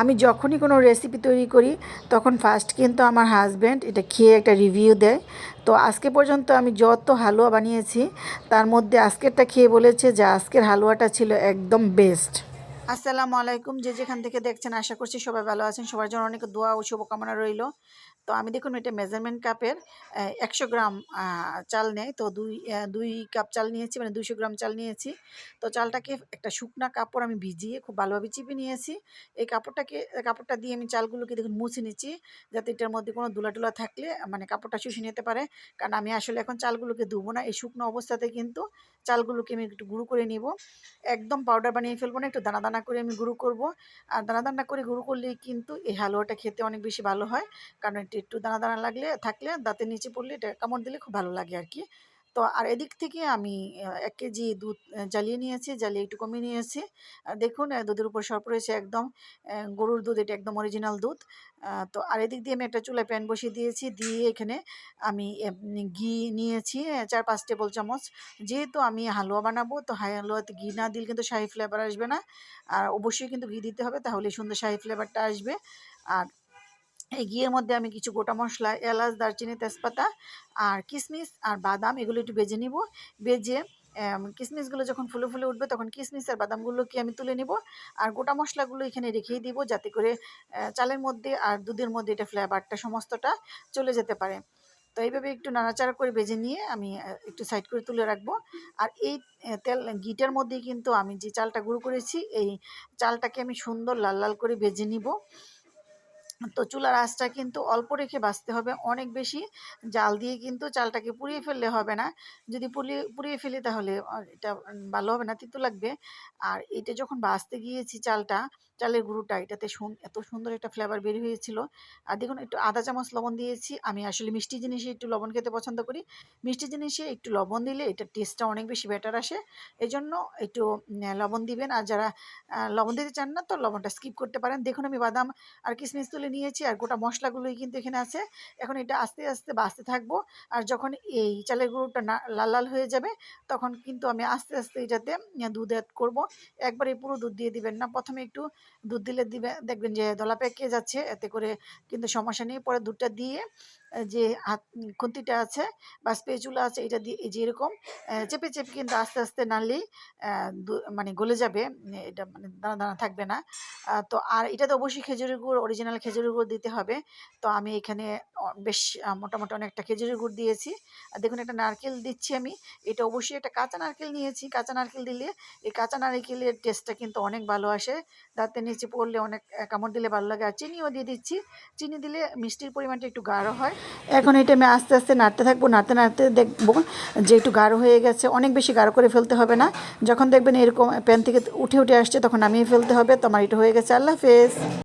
আমি যখনই কোনো রেসিপি তৈরি করি, তখন ফার্স্ট কিন্তু আমার হাজব্যান্ড এটা খেয়ে একটা রিভিউ দেয়। তো আজকে পর্যন্ত আমি যত হালুয়া বানিয়েছি, তার মধ্যে আজকেরটা খেয়ে বলেছে যে আজকের হালুয়াটা ছিল একদম বেস্ট আসসালামু আলাইকুম, যে যেখান থেকে দেখছেন, আশা করছি সবাই ভালো আছেন। সবার জন্য অনেক দোয়া ও শুভকামনা রইল। তো আমি দেখুন এটা মেজারমেন্ট কাপের একশো গ্রাম চাল নেয় তো দুই দুই কাপ চাল নিয়েছি মানে দুইশো গ্রাম চাল নিয়েছি। তো চালটাকে একটা শুকনা কাপড় আমি ভিজিয়ে খুব ভালোভাবে চিপে নিয়েছি। এই কাপড়টাকে, কাপড়টা দিয়ে আমি চালগুলোকে দেখুন মুছে নিচ্ছি, যাতে এটার মধ্যে কোনো দুলা টুলা থাকলে মানে কাপড়টা শুষে নিতে পারে। কারণ আমি আসলে এখন চালগুলোকে ধুবো না, এই শুকনো অবস্থাতে কিন্তু চালগুলোকে আমি একটু গুঁড়ো করে নিব। একদম পাউডার বানিয়ে ফেলব না, একটু দানা দানা করে আমি গুঁড়ো করব। আর দানা দানা করে গুঁড়ো করলে কিন্তু এই হালুয়াটা খেতে অনেক বেশি ভালো হয়। কারণ এটা একটু দানা দানা লাগলে, থাকলে দাঁতের নিচে পড়লে এটা কামড় দিলে খুব ভালো লাগে আর কি তো আর এদিক থেকে আমি এক কেজি দুধ জ্বালিয়ে নিয়েছি, জ্বালিয়ে একটু কমিয়ে নিয়েছি। আর দেখুন দুধের উপর সরপ রয়েছে একদম গরুর দুধ, এটা একদম অরিজিনাল দুধ। তো আর এদিক দিয়ে আমি একটা চুলায় প্যান বসিয়ে দিয়েছি, দিয়ে এখানে আমি ঘি নিয়েছি চার, পাঁচ টেবিল চামচ। যেহেতু আমি হালুয়া বানাবো, তো হালুয়াতে ঘি না দিলে কিন্তু শাহি ফ্লেভার আসবে না। আর অবশ্যই কিন্তু ঘি দিতে হবে, তাহলে সুন্দর শাহি ফ্লেভারটা আসবে। আর এই ঘিয়ের মধ্যে আমি কিছু গোটা মশলা এলাচ দারচিনি তেজপাতা আর কিশমিশ আর বাদাম এগুলো একটু বেজে নিব। বেজে এম, কিশমিশগুলো যখন ফুলে ফুলে উঠবে তখন কিশমিশ আর বাদামগুলোকে আমি তুলে নিব আর গোটা মশলাগুলো এখানে রেখেই দিব যাতে করে চালের মধ্যে আর দুধের মধ্যে এটা ফ্লেভারটা সমস্তটা চলে যেতে পারে। তো এইভাবে একটু নাড়াচাড়া করে ভেজে নিয়ে আমি একটু সাইড করে তুলে রাখব। আর এই তেল ঘিটার মধ্যেই কিন্তু আমি যে চালটা গুঁড়ো করেছি এই চালটাকে আমি সুন্দর লাল লাল করে ভেজে নিব। তো চুলার আঁচটা কিন্তু অল্প রেখে বাঁচতে হবে, অনেক বেশি জাল দিয়ে কিন্তু চালটাকে পুড়িয়ে ফেললে হবে না। যদি পুড়িয়ে পুড়িয়ে ফেলি তাহলে এটা ভালো হবে না, তিতো লাগবে। আর এটা যখন বাঁচতে গিয়েছি চালটা চালের গুঁড়োটা এটাতে এত সুন্দর একটা ফ্লেভার বের হয়েছিল। আর দেখুন, একটু আধা চামচ লবণ দিয়েছি। আমি আসলে মিষ্টি জিনিসে একটু লবণ খেতে পছন্দ করি। মিষ্টি জিনিসে একটু লবণ দিলে এটা টেস্টটা অনেক বেশি বেটার আসে। এই জন্য একটু লবণ দিবেন। আর যারা লবণ দিতে চান না তো লবণটা স্কিপ করতে পারেন। দেখুন, আমি বাদাম আর কিশমিশ তুলে নিয়েছি আর গোটা মশলাগুলোই কিন্তু এখানে আছে। এখন এটা আস্তে আস্তে বাঁচতে থাকব। আর যখন এই চালের গুঁড়োটা লাল লাল হয়ে যাবে, তখন কিন্তু আমি আস্তে আস্তে এটাতে দুধ অ্যাড করব। একবারে পুরো দুধ দিয়ে দিবেন না। প্রথমে একটু দুধ দিলে দিবে, দেখবেন যে দলা পেকে যাচ্ছে, এতে করে কিন্তু সমস্যা নেই। পরে দুধটা দিয়ে যে হাত খুন্তিটা আছে বা স্পেচুলা আছে, এটা দিয়ে যে এরকম চেপে চেপে কিন্তু আস্তে আস্তে নাড়লেই মানে গলে যাবে এটা মানে দানা দানা থাকবে না। তো আর এটা তো অবশ্যই খেজুরের গুড় অরিজিনাল খেজুরের গুড় দিতে হবে। তো আমি এখানে বেশ মোটামুটি অনেকটা খেজুরের গুড় দিয়েছি। আর দেখুন একটা নারকেল দিচ্ছি আমি, এটা অবশ্যই একটা কাঁচা নারকেল নিয়েছি। কাঁচা নারকেল দিলে, এই কাঁচা নারকেলের টেস্টটা কিন্তু অনেক ভালো আসে। দাঁতের নিচে পড়লে অনেক কামড় দিলে ভালো লাগে। আর চিনিও দিয়ে দিচ্ছি। চিনি দিলে মিষ্টির পরিমাণটা একটু গাঢ় হয়। এখন এটা আমি আস্তে আস্তে নাড়তে থাকব, নাড়তে নাড়তে দেখব যে একটু গাঢ় হয়ে গেছে। অনেক বেশি গাঢ় করে ফেলতে হবে না। যখন দেখবেন এরকম প্যান থেকে উঠে উঠে আসছে, তখন নামিয়ে ফেলতে হবে। তোমার এটা হয়ে গেছে। আল্লাহ হাফেজ।